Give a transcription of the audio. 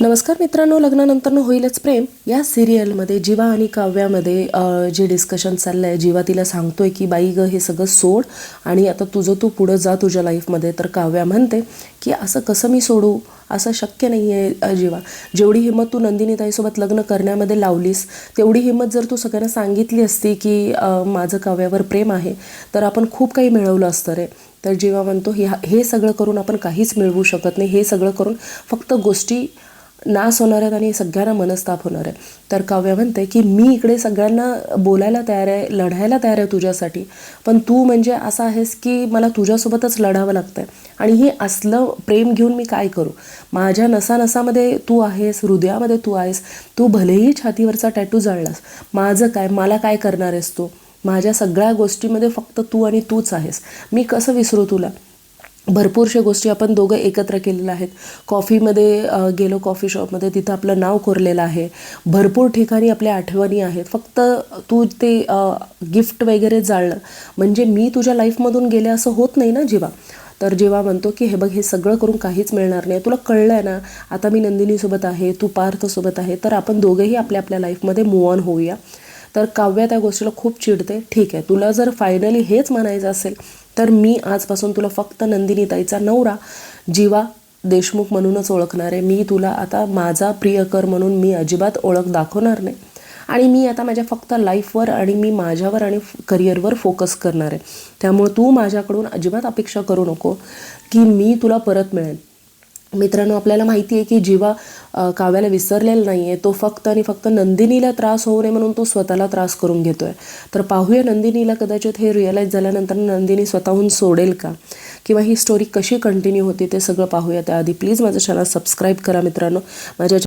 नमस्कार मित्रांनो लग्नानंतरनं होईलच प्रेम. या सिरियलमध्ये जीवा आणि काव्यामध्ये जे डिस्कशन चाललं आहे जीवा तिला सांगतोय की बाई ग हे सगळं सोड आणि आता तुझं तू पुढं जा तुझ्या लाईफमध्ये तर काव्या म्हणते की असं कसं मी सोडू? असं शक्य नाही आहे जीवा. जेवढी हिंमत तू नंदिनी ताईसोबत लग्न करण्यामध्ये लावलीस तेवढी हिंमत जर तू सगळ्यांना सांगितली असती की माझं काव्यावर प्रेम आहे तर आपण खूप काही मिळवलं असतं रे. तर जीवा म्हणतो हे हे सगळं करून आपण काहीच मिळवू शकत नाही. हे सगळं करून फक्त गोष्टी नास होणार आहेत आणि सगळ्यांना मनस्ताप होणार आहे. तर काव्य म्हणते की मी इकडे सगळ्यांना बोलायला तयार आहे लढायला तयार आहे तुझ्यासाठी. पण तू म्हणजे असा आहेस की मला तुझ्यासोबतच लढावं लागतं आहे आणि हे असलं प्रेम घेऊन मी काय करू? माझ्या नसानसामध्ये तू आहेस हृदयामध्ये तू आहेस. तू भलेही छातीवरचा टॅटू जाळलास. माझं काय मला काय करणार आहेस तू? माझ्या सगळ्या गोष्टीमध्ये फक्त तू आणि तूच आहेस. मी कसं विसरू तुला? भरपूरशा गोष्टी आपण दोघं एकत्र केलेल्या आहेत. कॉफीमध्ये गेलो कॉफी शॉपमध्ये तिथं आपलं नाव कोरलेलं आहे. भरपूर ठिकाणी आपल्या आठवणी आहेत. फक्त तू ते गिफ्ट वगैरे जाळलं म्हणजे मी तुझ्या लाईफमधून गेले असं होत नाही ना जेव्हा? तर जेव्हा म्हणतो की हे बघ हे सगळं करून काहीच मिळणार नाही. तुला कळलं आहे ना आता मी नंदिनीसोबत आहे तू पार्थसोबत आहे तर आपण दोघंही आपल्या आपल्या लाईफमध्ये मूव ऑन होऊया. तर काव्या त्या गोष्टीला खूप चिडते. ठीक आहे तुला जर फायनली हेच म्हणायचं असेल तर मी आजपासून तुला फक्त नंदिनी ताईचा नवरा जीवा देशमुख म्हणूनच ओळखणार आहे. मी तुला आता माझा प्रियकर म्हणून मी अजिबात ओळख दाखवणार नाही. आणि मी आता माझ्या फक्त लाईफवर आणि मी माझ्यावर आणि करिअरवर फोकस करणार आहे. त्यामुळे तू माझ्याकडून अजिबात अपेक्षा करू नको की मी तुला परत मिळेल मित्रांनो आपल्याला माहिती आहे की जीवा काव्याला विसरलेला नाही आहे तो फक्त आणि फक्त नंदिनीला त्रास होऊ नये म्हणून तो स्वतःला त्रास करून घेतोय. तर पाहूया नंदिनीला कदाचित हे रिअलाईज झाल्यानंतर नंदिनी स्वतःहून सोडेल का? किंवा ही स्टोरी कशी कंटिन्यू होती ते सगळं पाहूया. त्याआधी प्लीज माझं चॅनल सबस्क्राईब करा मित्रांनो. माझ्या